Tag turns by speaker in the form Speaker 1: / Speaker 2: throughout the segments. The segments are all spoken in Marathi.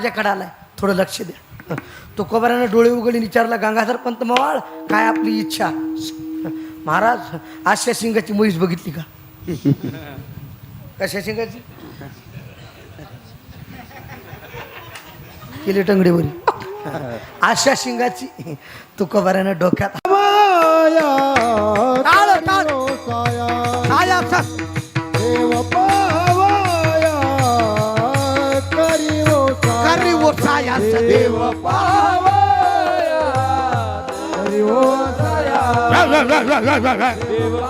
Speaker 1: माझ्याकडे आलाय. थोडं लक्ष द्या. तो कोबऱ्यानं डोळे उघडून विचारला गंगाधर पंत मवाळ काय आपली इच्छा? महाराज आशा सिंगाची म्हैस बघितली का? कशा सिंगाची केली टंगडीवरी आशा सिंगाची तुकोबाऱ्यानं डोक्यात
Speaker 2: देवा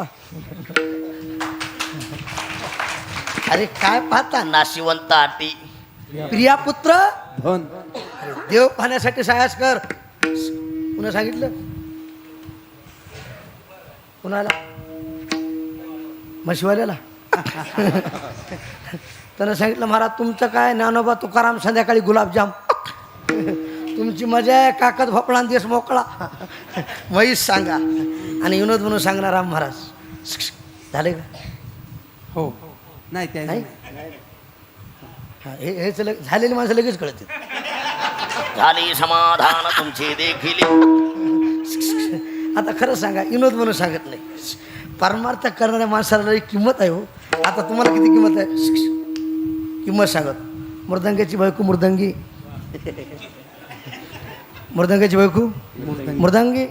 Speaker 1: अरे काय पाहता
Speaker 3: नाशिवंत आटी?
Speaker 1: प्रिया पुत्र?
Speaker 2: धन.
Speaker 1: देव पाहण्यासाठी सायास कर. पुन्हा सांगितलं? कुणाला म्हशीवाल्याला? त्यानं सांगितलं महाराज तुमचं काय ज्ञानोबा तुकाराम संध्याकाळी गुलाबजाम. तुमची मजा आहे काकत भोपळा देश मोकळा. म्हैस सांगा. आणि विनोद म्हणून सांगणार राम महाराज. झाले का?
Speaker 2: हो. नाही त्या
Speaker 1: नाही? हा, हे हेच लग झालेली माणसं लगेच कळते
Speaker 3: झाली समाधान तुमचे देखील.
Speaker 1: आता खरं सांगा विनोद म्हणून सांगत नाही. परमार्थ करणाऱ्या माणसाला एक किंमत आहे हो. आता तुम्हाला किती किंमत आहे? किंमत सांगत मृदंगाची बायको मृदंगी. मृदंगाची बायको मृदंगी?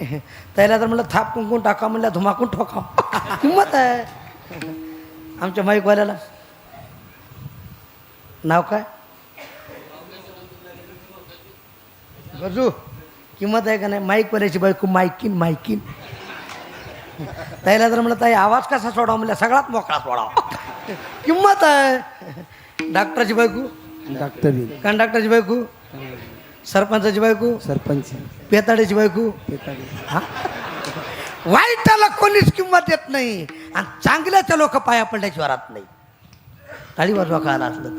Speaker 1: त्याला तर म्हणलं थाप कुंकून टाका म्हणल्या धुमाकून ठोका किंमत आहे. आमच्या माईकवाल्याला. नाव काय? गजू किंमत आहे का नाही? माईक वाल्याची बायको मायकीन मायकीन त्याला तर म्हणलं ताई आवाज कसा सोडावा म्हणलं सगळ्यात मोकळा सोडावा. किंमत आहे. डॉक्टरची बायको
Speaker 2: डॉक्टरी.
Speaker 1: कंडक्टरची बायको सरपंचाची बायको?
Speaker 2: सरपंच.
Speaker 1: पेताड्याची बायको? हा? वाईटाला कोणीच किंमत देत नाही. आणि चांगल्याच्या लोक पाया पडल्याची वरात नाही. टाळी वाजवा कळाला असलं.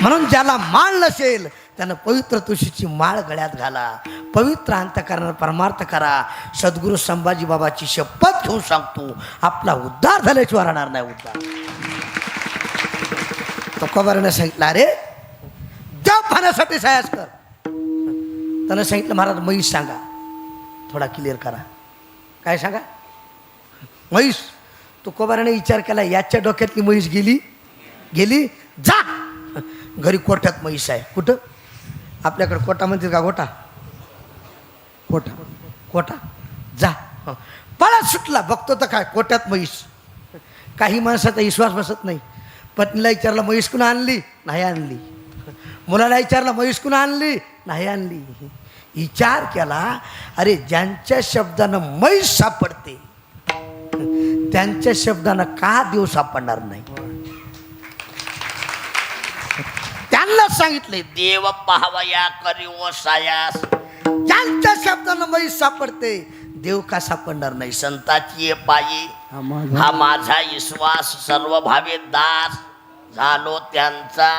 Speaker 1: म्हणून ज्याला माळ नसेल त्यानं पवित्र तुळशीची माळ गळ्यात घाला. पवित्र अंतकरणात परमार्थ करा. सद्गुरू संभाजी बाबाची शपथ घेऊन सांगतो आपला उद्धार झाल्याशिवाय राहणार नाही उद्धार. तो कबराने सांगितलं अरे देव पाहण्यासाठी सायास कर. त्यांना सांगितलं महाराज म्हैस सांगा. थोडा क्लिअर करा. काय सांगा? म्हैस तो कोबाराने विचार केला याच्या डोक्यातली म्हैस गेली गेली जा. घरी कोट्यात म्हैस आहे? कुठं? आपल्याकडे कोटा म्हणतील का गोटा? कोटा. कोटा. जा. पळा सुटला बघतो तर काय कोट्यात म्हैस. काही माणसाचा विश्वास बसत नाही. पत्नीला विचारला म्हैस कुणा आणली? नाही आणली. मुलाला विचारला म्हैस कुणा आणली? नाही आणली. विचार केला अरे ज्यांच्या शब्दानं म्हैस सापडते त्यांच्या शब्दानं का देव सापडणार नाही? त्यांना सांगितले
Speaker 3: देव पाहावया करीव सायास.
Speaker 1: ज्यांच्या शब्दानं म्हैस सापडते देव का सापडणार नाही?
Speaker 3: संताची पायी
Speaker 2: हा माझा
Speaker 3: हा माझा विश्वास सर्व भावे दास झालो त्यांचा.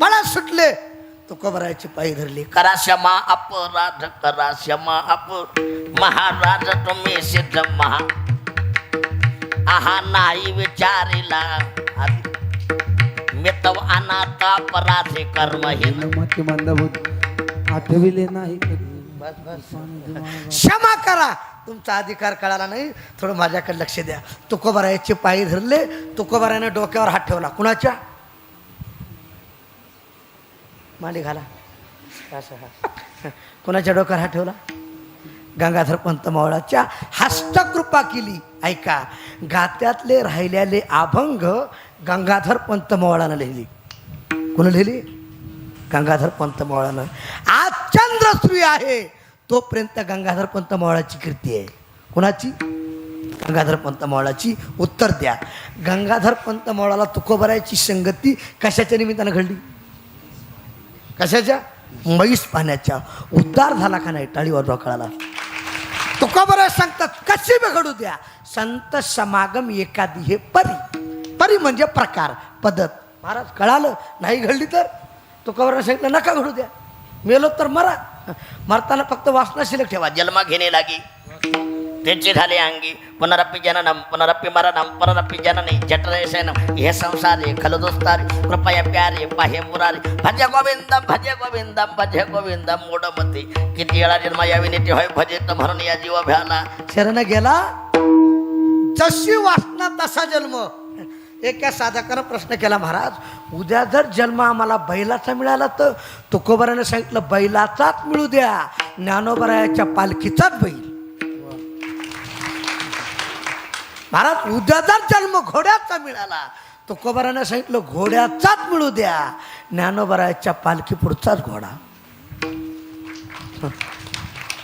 Speaker 1: पळा सुटले तो कबरायची पायी धरली.
Speaker 3: करा क्षमा अपराध करा क्षमा अप महाराज तुम्ही सिद्ध महा. आहा नाही विचारिला. मितव अनाथ अपराधी कर्महीन.
Speaker 2: मती मंदबुद्ध आठविले नाही कधी.
Speaker 1: क्षमा करा. तुमचा अधिकार कळाला नाही. थोडं माझ्याकडे लक्ष द्या. तुकोबारायाचे पायी धरले. तुकोबारायाने डोक्यावर हात ठेवला. कुणाच्या? मांडी घाला. असं हा. कुणाच्या डोक्यावर हा ठेवला? गंगाधर पंत मावळाच्या हस्तकृपा केली. ऐका गात्यातले राहिलेले अभंग गंगाधर पंत मावळानं लिहिली. कोण लिहिली? गंगाधर पंत मावळानं. आज चंद्र चंद्रश्री आहे. तोपर्यंत गंगाधर पंत मावळाची कीर्ती आहे. कोणाची? गंगाधर पंत मावळाची. उत्तर द्या. गंगाधर पंत मावळाला तुकोबरायची संगती कशाच्या निमित्तानं घडली? कशाच्या? म्हैस पाण्याच्या. उद्धार झाला का नाही? टाळीवर कळाला बरं सांगतात? कशी बी घडू द्या? संत समागम एखादी हे परी. परी म्हणजे प्रकार पद्धत. महाराज कळालं? नाही घडली तर? तुका बरं सांगितलं? नका घडू द्या. मेलो तर मरा. मरताना फक्त वासना शिल्लक ठेवा.
Speaker 3: जन्म घेणे लागे. त्यांचे झाले अंगी पुनरप्पी जननम पुनरप्पी मरणम पुनरपी जननी जठरेशनम हे संसारे खलदोस्तारे कृपया प्यारे पाहे मुरारे भज गोविंदम भज गोविंदम भज गोविंदम मूढमती किती वेळा जन्म यावी नेते होय भजेत म्हणून या जीव भ्याला
Speaker 1: शरण गेला जशी वासना तसा जन्म एका साधकानं प्रश्न केला महाराज उद्या जर जन्म आम्हाला बैलाचा मिळाला तर तुकोबराने सांगितलं बैलाचाच मिळू द्या ज्ञानोबरायाच्या पालखीचाच बैल महाराज उद्या जर जन्म घोड्याचा मिळाला. तुकोबरानं सांगितलं घोड्याचाच मिळू द्या. ज्ञानोबरायाच्या पालखी पुढचाच घोडा.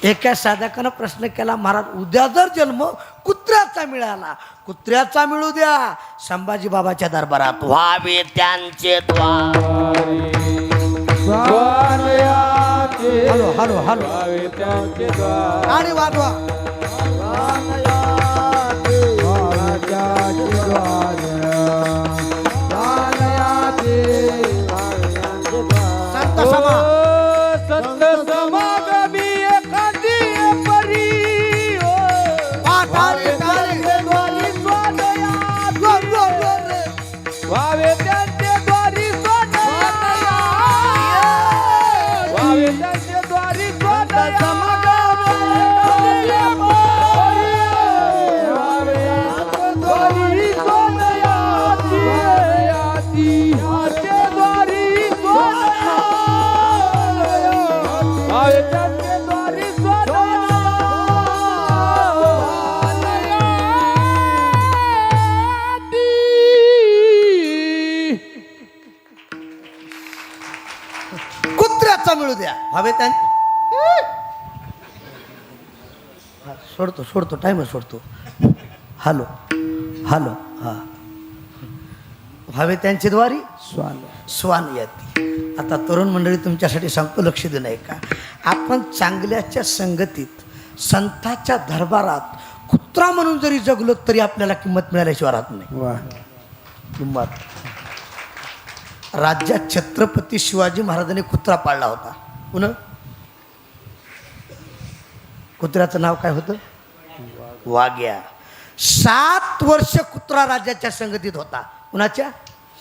Speaker 1: एका साधकानं प्रश्न केला महाराज उद्या जर जन्म कुत्र्याचा मिळाला कुत्र्याचा मिळू द्या. संभाजी बाबाच्या दरबारात
Speaker 3: व्हावे त्यांचे द्वार.
Speaker 1: Hello hello hello. आणि वाजवा. संत समा हवे त्यां हा, सोडतो सोडतो टाइम सोडतो. हॅलो हॅलो हा. व्हावे त्यांची द्वारी?
Speaker 2: स्वान.
Speaker 1: स्वान याती. आता तरुण मंडळी तुमच्यासाठी सांगतो लक्ष देऊ नये का? आपण चांगल्याच्या संगतीत संताच्या दरबारात कुत्रा म्हणून जरी जगलो तरी आपल्याला किंमत मिळाल्याशिवाय राहत नाही.
Speaker 2: वा.
Speaker 1: किंमत. राज्यात छत्रपती शिवाजी महाराजांनी कुत्रा पाळला होता. पुन्हा? कुत्र्याचं नाव काय होतं? वाघ्या. सात वर्ष कुत्रा राज्याच्या संगतीत होता. कुणाच्या?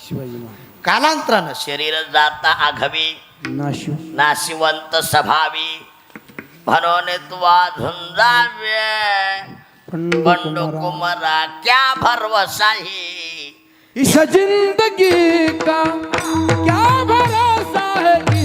Speaker 2: शिवाजी महाराज.
Speaker 1: कालांतरानं.
Speaker 3: शरीर जाता आघवी.
Speaker 2: नाशिव.
Speaker 3: नाशिवंत स्वभावी म्हणून तुवा झुंजावे बंडू कुमारा क्या भरवसाही
Speaker 2: इस जिंदगी का क्या भरोसा है?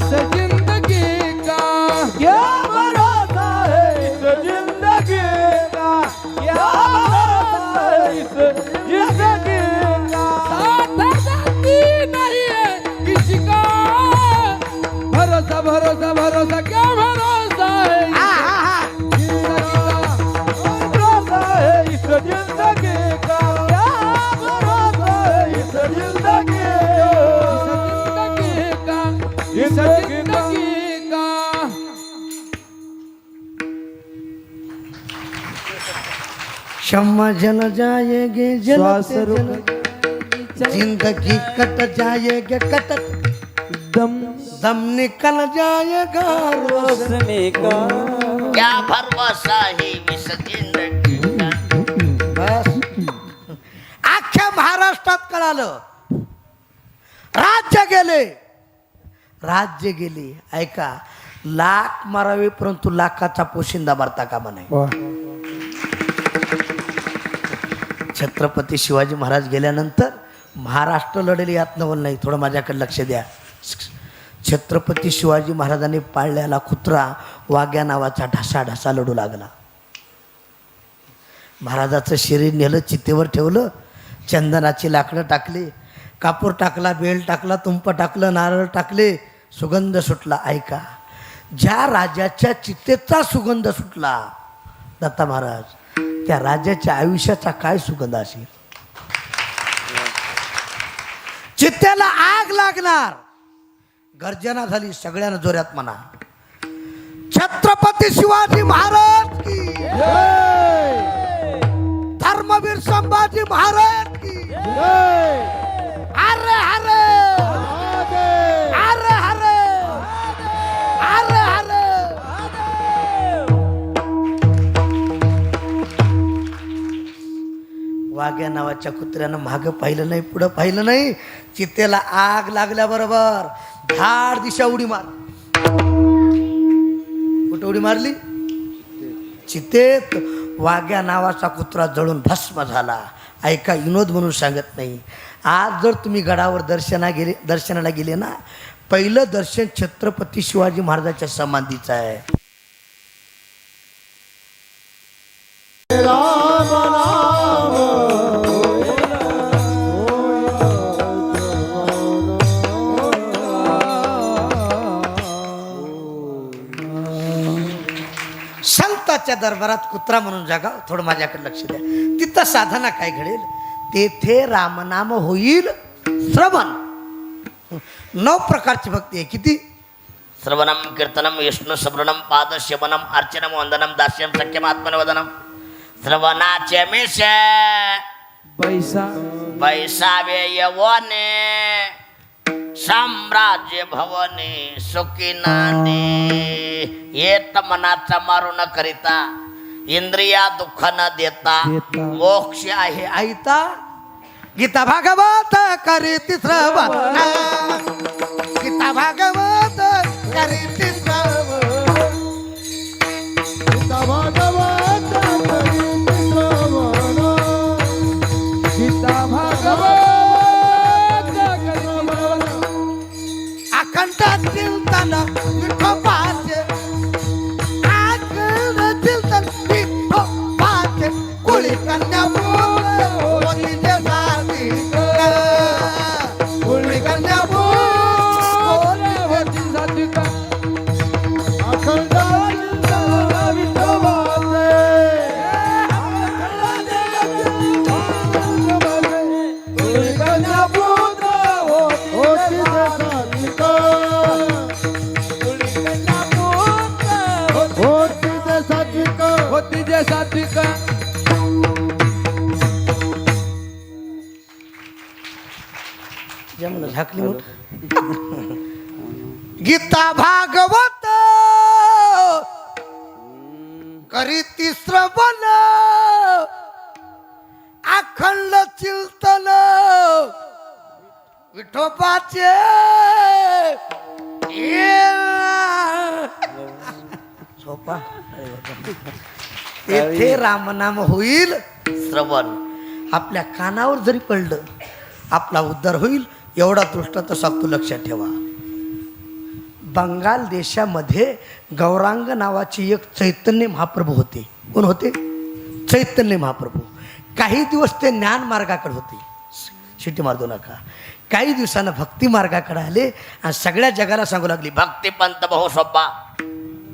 Speaker 1: क्षमा जन जाएगे जलते। जिंदगी कट जाएगी कट।
Speaker 2: दम।
Speaker 1: दम निकल जाएगा
Speaker 2: रोशनी का।
Speaker 3: क्या भरवसाही विस जिंदगी का?
Speaker 1: बस। अख्ख्या महाराष्ट्रात कळालं। राज्य गेले। राज्य गेले। ऐका लाख मारावे परंतु लाखाचा पोशिंदा मारता कामा नाही छत्रपती शिवाजी महाराज गेल्यानंतर महाराष्ट्र लढेल यात नवल नाही थोडं माझ्याकडे लक्ष द्या. छत्रपती शिवाजी महाराजांनी पाळलेला कुत्रा वाघ्या नावाचा ढासा ढासा लढू लागला. महाराजाचं शरीर नेलं चितेवर ठेवलं चंदनाची लाकडं टाकली कापूर टाकला बेल टाकला तुंप टाकलं नारळ टाकले सुगंध सुटला. ऐका ज्या राजाच्या चितेचा सुगंध सुटला दत्ता महाराज त्या राजाच्या आयुष्याचा काय सुगंध असेल? चित्त्याला आग लागणार. गर्जना झाली सगळ्यांना जोरात म्हणा. छत्रपती शिवाजी महाराज की धर्मवीर संभाजी महाराज की नावाच्या कुत्र्यानं मागं पाहिलं नाही पुढं पाहिलं नाही. चित्तेला आग लागल्याबरोबर धाड दिशा उडी मार. कुठं उडी मारली? चितेत वाघ्या नावाचा कुत्रा जळून भस्म झाला. ऐका विनोद म्हणून सांगत नाही. आज जर तुम्ही गडावर दर्शना गेले दर्शनाला गेले ना पहिलं दर्शन छत्रपती शिवाजी महाराजाच्या समाधीचं आहे. संताच्या दरबारात कुत्रा म्हणून जागा थोडं माझ्याकडे लक्ष द्या. तिथं साधना काय घडेल? तेथे रामनाम होईल श्रवण. नऊ प्रकारची भक्ती आहे. किती?
Speaker 3: श्रवणम कीर्तनम विष्णू स्मरणम पाद शमनम अर्चनम वंदनम दास्यम सख्यम आत्मनिवदनम श्रवणाचे मिश.
Speaker 2: पैसा.
Speaker 3: बैसावे यवने साम्राज्य भवने सुखी नांदे येत मनाचा मारू न करिता इंद्रिया दुःख न देता. मोक्ष आहे
Speaker 1: आईता. गीता भागवत करीती श्रवण. Gita Bhagwat करीती
Speaker 2: Milton,
Speaker 1: uh, recover. विठोबाचे सोपा तेथे रामनाम होईल.
Speaker 3: श्रवण.
Speaker 1: आपल्या कानावर जरी पडलं आपला उद्धार होईल. एवढा दृष्टांत सांगतो लक्षात ठेवा. बंगाल देशामध्ये गौरांग नावाचे एक चैतन्य महाप्रभू होते. कोण होते? चैतन्य महाप्रभू. काही दिवस ते ज्ञान मार्गाकडे होते. शिटी मारतो नका. काही दिवसानं भक्ती मार्गाकडे आले आणि सगळ्या जगाला सांगू लागली
Speaker 3: भक्ती पंत भाऊ सोपा.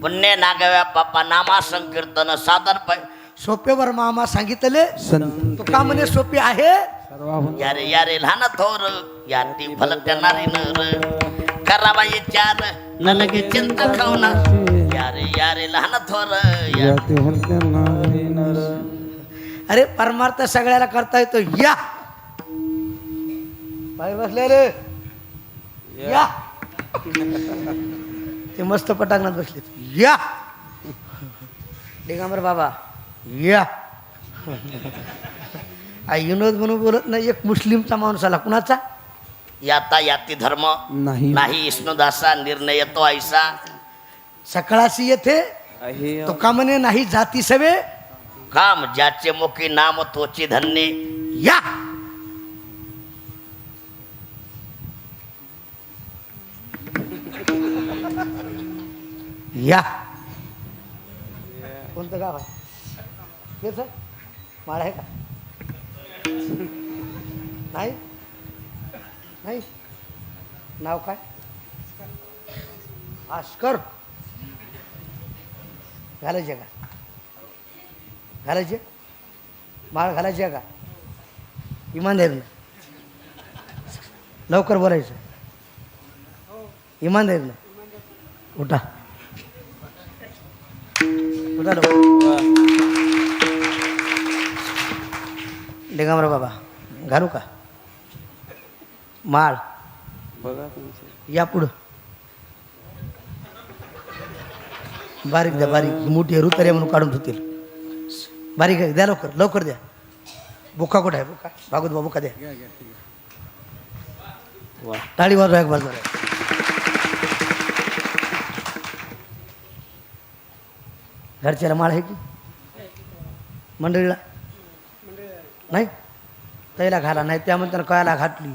Speaker 3: पुण्य नागव्या बाप्पा नामा संकीर्तन साधन पै
Speaker 1: सोपेवर मामा सांगितले
Speaker 2: संत
Speaker 1: तो का म्हणे सोपे आहे.
Speaker 3: यारे यारे लहान थोर या ती फल देणारी नर. करावा विचार नलगे चिंता चिंत खावना यारे यारे लहान थोर या
Speaker 1: अरे परमार्थ सगळ्याला करता येतो. या. बाहेर बसले रे. या. ते मस्त पटांगणात बसले या. दिगंबर बाबा. या. विनोद म्हणून बोलत नाही एक मुस्लिमचा माणूस आला. कुणाचा?
Speaker 3: याता याती धर्म.
Speaker 2: नाही.
Speaker 3: नाही विष्णुदासा निर्णय येतो ऐसा
Speaker 1: सकळाशी येथे तो का म्हणे नाही जाती सवे.
Speaker 3: काम ज्याचे मुखी नाम तोची धन्य
Speaker 1: या. या. कोणतं गाव आहे? हेच माळ आहे का? नाही? नाही? नाव काय? भास्कर. घालायचे का? घालायचे? माळ घालायची आहे का? इमानदारीनं. लवकर बोलायचं. इमानदारीनं. उठा. डेगामरा बाबा. घालू का? माळ.
Speaker 2: बघा
Speaker 1: या पुढं. बारीक द्या बारीक. मोठी आहे रुतऱ्या म्हणून काढून ठेवतील बारीक द्या लवकर लवकर द्या. बुका कुठं आहे? बुका? भागवत बाबू का द्या? टाळी वाजवा एक बाजूला. घरच्याला माळ आहे की? मंडळीला? नाही? त्याला घाला नाही त्या म्हणताना कळाला घातली.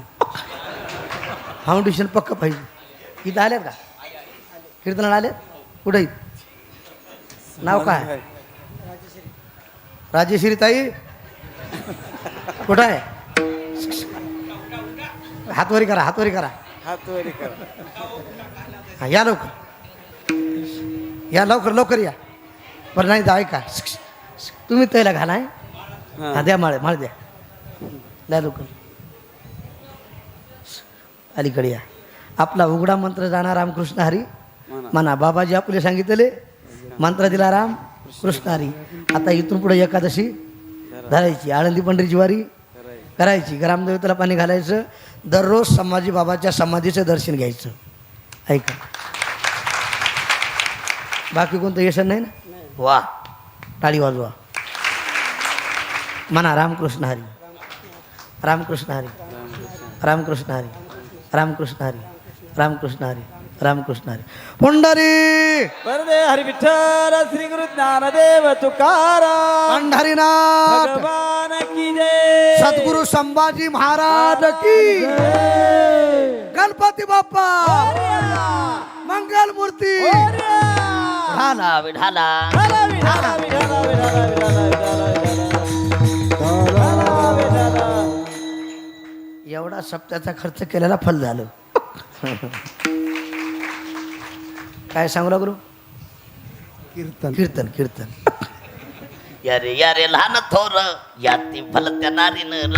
Speaker 1: फाउंडेशन पक्क पाहिजे. इथं आल्यात का? कीर्तनाला आल्यात कुठं नाव काय? राजेश्री ताई? कुठं आहे? हातवरी करा हातवरी करा.
Speaker 2: हात वरी करा
Speaker 1: या लवकर. या लवकर लवकर या. बरं नाही तर ऐका तुम्ही त्याला घालाय? हा. द्या माळ माळ द्या. द्या लवकर. अलीकडे या. आपला उघडा मंत्र जाणार रामकृष्ण हरी.
Speaker 2: म्हणा.
Speaker 1: बाबाजी आपले सांगितले. मंत्र दिला राम कृष्ण हरी. आता इथून पुढे एकादशी धरायची. आळंदी पंढरीची वारी करायची. ग्रामदेवतेला पाणी घालायचं. दररोज समाजी बाबाच्या समाधीचं दर्शन घ्यायचं. ऐका. बाकी कोणतं यशन नाही ना?
Speaker 3: वा.
Speaker 1: टाळी वाजवा. म्हणा रामकृष्ण हरी. रामकृष्ण हरी. रामकृष्ण हरी. रामकृष्ण हरी. रामकृष्ण हरी. रामकृष्ण हरी. पुंडरी
Speaker 2: वरदे हरी विठ्ठल श्री गुरु ज्ञानदेव तुकाराम.
Speaker 1: पंढरीनाथ!
Speaker 2: भगवान की जय.
Speaker 1: सद्गुरु संभाजी महाराज की गणपती बाप्पा! मंगल मूर्ती
Speaker 3: विढाला विढाला.
Speaker 1: एवढा सप्त्याचा खर्च केलेला फल झालं. काय सांगू लागलो कीर्तन. कीर्तन कीर्तन.
Speaker 3: यारे यारे लहान थोर याती भलत्या नारी नर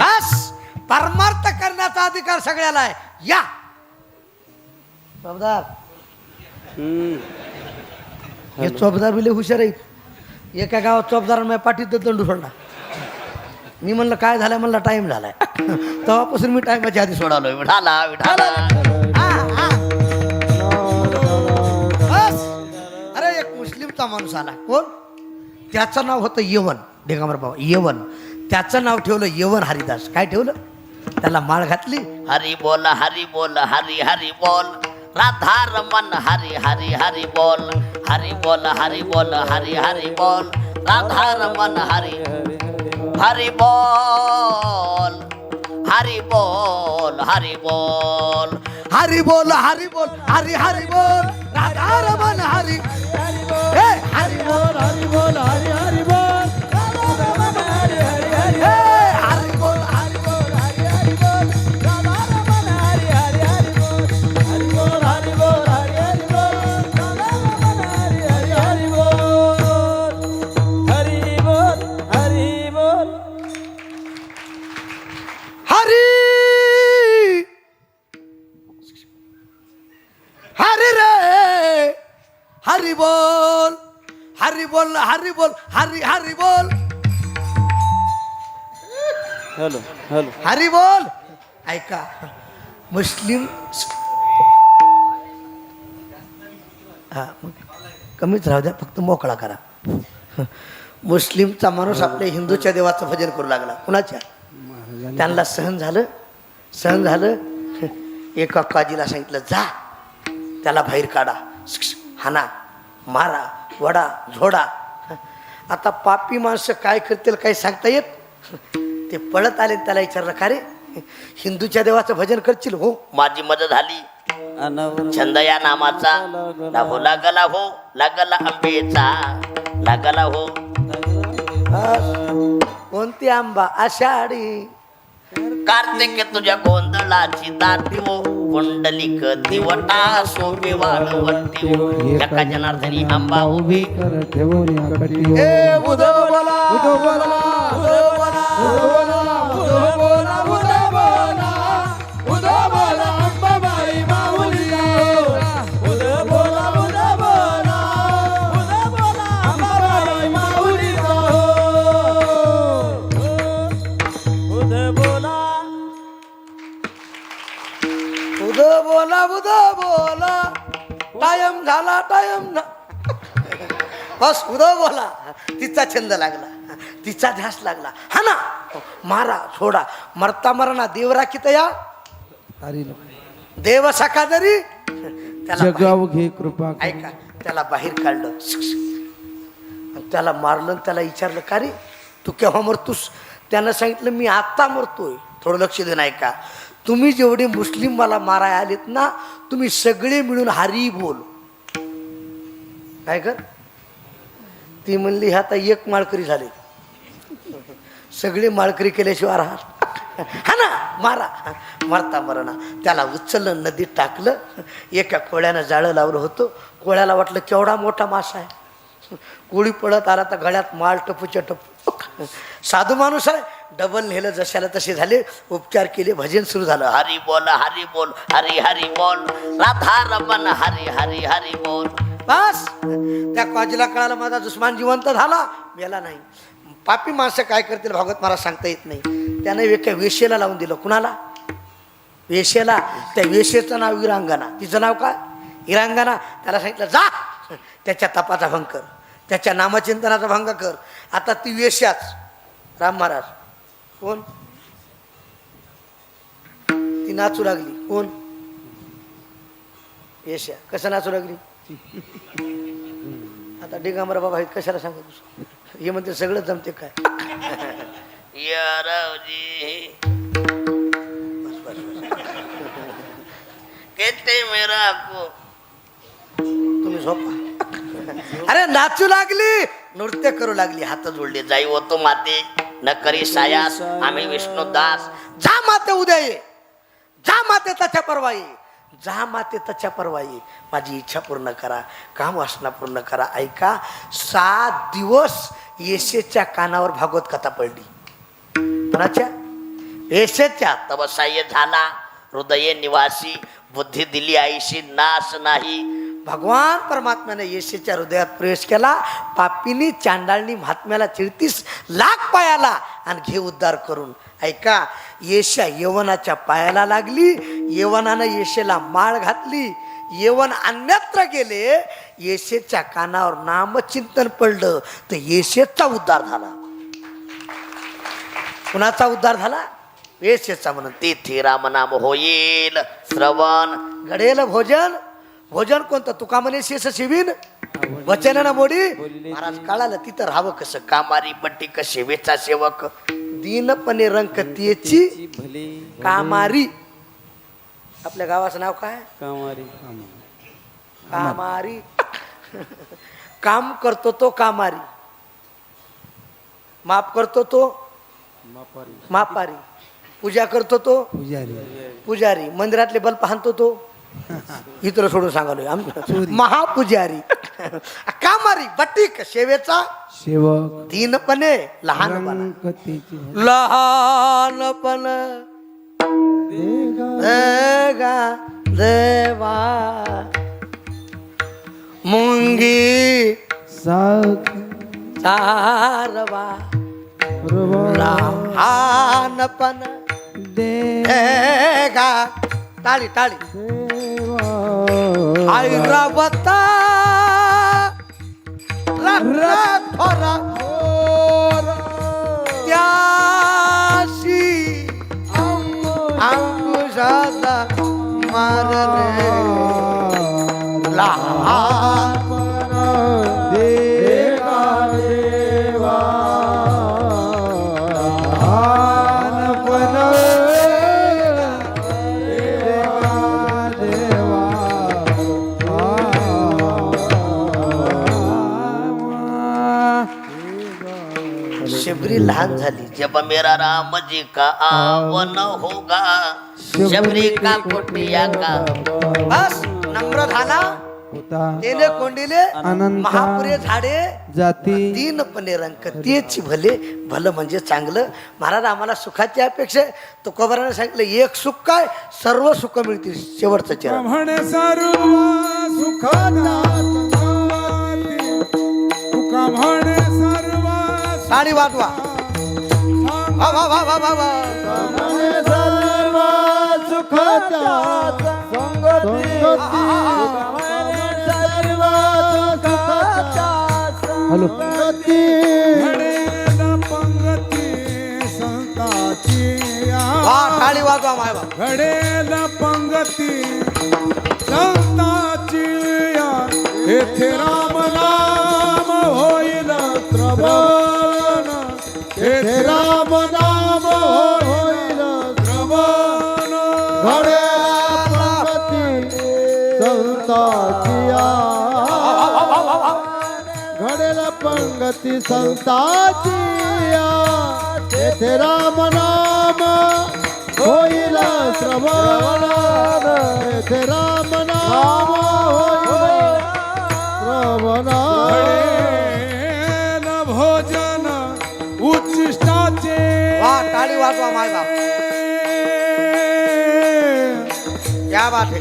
Speaker 1: बस! परमार्थ करण्याचा अधिकार सगळ्याला आहे. या!
Speaker 2: हम्म.
Speaker 1: हे चौबदार बिले हुशार आहेत. एका गावात चोपदारांना माझ्या पाठीत दंडू सोडला मी म्हणलं काय झालंय? म्हणलं टाईम झालाय. तेव्हापासून मी टाईमाच्या आधी सोडालो
Speaker 3: सोडालोय.
Speaker 1: विठाला बस. अरे एक मुस्लिमचा माणूस आला. कोण? त्याचं नाव होतं यवन. ढेगामर बाबा यवन. त्याचं नाव ठेवलं यवन हरिदास. काय ठेवलं? त्याला माळ घातली.
Speaker 3: हरी बोल हरी बोल हरी हरी बोल. राधा रमन हरी हरी हरी बोल हरी बोल हरी बोल हरी हरी बोल राधा रमन हरी हरी बोल हरी बोल हरी बोल
Speaker 1: हरी बोल हरी बोल हरी हरी बोल राधा रमन हरी ए, हरी बोल
Speaker 2: हरी बोल हरी हरी बोल हरी हॅलो.
Speaker 1: हरी बोल. ऐका मुस्लिम हा मग कमीच राहू द्या फक्त मोकळा करा. मुस्लिमचा माणूस आपल्या हिंदूच्या देवाचं भजन करू लागला. कुणाच्या? त्यांना सहन झालं. सहन झालं. एका काजीला सांगितलं जा त्याला बाहेर काढा. हाना मारा वडा झोडा. आता पापी माणसं काय करतील काही सांगता येत? ते पळत आले त्याला विचारलं का रे? हिंदूच्या देवाचं भजन करशील हो?
Speaker 3: माझी मदत झाली. छंद या नामाचा. लागो लागला हो लागला आंबेचा लागला हो.
Speaker 1: कोणती आंबा? आषाढी.
Speaker 3: कार्तिक तुझ्या गोंधळाची दाटी हो. कुंडलिक दिवटा सोपे वाळवंटी हो एका जनार्दनी आंबा. उभी
Speaker 1: ए उधो
Speaker 2: उधो बोला
Speaker 1: उधो बोला. टाइम झाला टाइम बस उधो बोला. तिचा छंद लागला. तिचा ध्यास लागला. हा ना? मारा सोडा. मरता मरणा देव राखीत या?
Speaker 2: हरी
Speaker 1: देव सखा जरी त्याला बाहेर-
Speaker 2: जगाव घे कृपा.
Speaker 1: ऐका त्याला बाहेर काढलं. त्याला मारलं त्याला विचारलं का रे? तू केव्हा मरतोस? त्यानं सांगितलं मी आत्ता मरतोय. थोडं लक्ष देणं ऐका. तुम्ही जेवढे मुस्लिम मला माराय आलेत ना तुम्ही सगळे मिळून हरी बोल. काय कर? ती म्हणली आता एक माळकरी झाले सगळे माळकरी केल्याशिवाय राहत हा ना मारा. मरता मरणा त्याला उचललं नदीत टाकलं. एका कोळ्यानं जाळं लावलं होतं. कोळ्याला वाटलं केवढा मोठा मासा आहे. कोळी पडत आला तर गळ्यात माळ टपूच्या टपू. साधू माणूस आहे. डबल नेलं जशाला तसे झाले उपचार केले भजन सुरू झालं.
Speaker 3: हरी बोल हरी बोल हरी हरी बोल. राधा रमन हरी हरी हरी बोल.
Speaker 1: बस. त्या काजीला कळाला माझा दुस्मान जिवंत झाला. मेला नाही. पापी माणसं काय करतील भागवत मला सांगता येत नाही. त्याने एका वेशेला लावून दिलं. कुणाला? वेशेला त्या वेशेचं नाव विरांगना तिचं नाव काय? विरांगना त्याला सांगितलं जा. त्याच्या तपाचा भंग कर. त्याच्या नामचिंतनाचा भंग कर. आता ती वेश्याच. राम महाराज. कोण? ती नाचू लागली. कोण? वेश्या कसं नाचू लागली? आता डिगांबरा बाबा हे कशाला सांगत हे म्हणते सगळं जमते काय?
Speaker 3: मेरा को
Speaker 1: तुम्ही झोपा. अरे नाचू लागली. नृत्य करू लागली. हात जोडले.
Speaker 3: जाई होतो माते. न करी सायास आम्ही विष्णू दास.
Speaker 1: जा माते उद्या. ये जा माते त्याच्या परवा ये जा माते त्याच्या परवा ये माझी इच्छा पूर्ण करा. काम वासना पूर्ण करा. ऐका सात दिवस येशेच्या कानावर भागवत कथा पडली. कोणाच्या? येशेच्या.
Speaker 3: तबसाह्य झाला. हृदय निवासी. बुद्धी दिली आईशी. नाश नाही.
Speaker 1: भगवान परमात्म्याने येशेच्या हृदयात प्रवेश केला. पापीनी चांडाळणी महात्म्याला चिळतीस लाख पायाला आणि घे उद्धार करून. ऐका येशा यवनाच्या पायाला लागली. यवनानं येशेला माळ घातली. यवन अन्यत्र गेले. येशेच्या कानावर नामचिंतन पडलं. तर येशेचा उद्धार झाला. कुणाचा उद्धार झाला? येशेचा म्हणून.
Speaker 3: तिथे रामनाम होईल. श्रवण.
Speaker 1: घडेल भोजन. भोजन कोणतं? तुका म्हणे शेष शिवीन वचन ना मोडी महाराज कळालं तिथं राहावं कसं?
Speaker 3: कामारी पट्टिक सेवेचा सेवक.
Speaker 1: दीनपणे रंकतीची
Speaker 2: भले.
Speaker 1: कामारी. आपल्या गावाचं नाव काय?
Speaker 2: कामारी.
Speaker 1: कामारी. काम करतो तो कामारी. माफ करतो तो मापारी. पूजा करतो तो
Speaker 2: पुजारी.
Speaker 1: पुजारी. मंदिरातले बल्ब हाणतो तो. इतर सोडून सांगालोय आम महापुजारी. कामारी बटीक सेवेचा
Speaker 2: सेवक
Speaker 1: दीनपणे लहानपणा लहानपण देगा देवा. मुंगी.
Speaker 2: साथ.
Speaker 1: चारवा. लहानपण देगा टाळी टाळी ऐरावता थोरा त्याशी अंकुशाचा
Speaker 4: मार रे लहान लहान झाली.
Speaker 3: जब मेरा राम जी का आवन होगा शबरी का कोटिया का।
Speaker 4: बस नम्र झाला तेले कोंडिले
Speaker 5: अनंत
Speaker 4: महापुरे झाडे।
Speaker 5: जाती।
Speaker 4: तीनपणे रंग तेच भले भलं म्हणजे चांगलं. महाराज आम्हाला सुखाची अपेक्षा आहे. तो कोबराने सांगितलं एक सुख काय? सर्व सुख मिळतील शेवटचं चरण.
Speaker 5: म्हणे सर्व सुखाचा तुका म्हणे सर्व
Speaker 4: साडी वाजवा.
Speaker 5: हॅलो पंगती संताची
Speaker 4: वा टाळी वाजवा माय
Speaker 5: घडेल पंगती संताची येथे राम नाम होईल श्रवण येथे राम नाम होईल श्रवण घडेल पंगती संताची घडेल पंगती संताची येथे
Speaker 4: वा टाळी वाजवा माय बाप क्या बात है